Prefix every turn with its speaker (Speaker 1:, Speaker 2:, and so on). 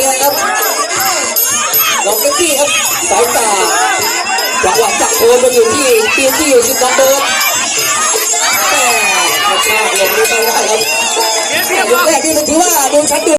Speaker 1: เนี่ยครับลองเป็กที่ครับสายตาจังหวะจับโอนมาอยู่ที่เตียที่อยู่สิบน้อเบิร์แต่กชากลงไม่ได้ครับยกแรกนี่ถือว่าโดนชัดดู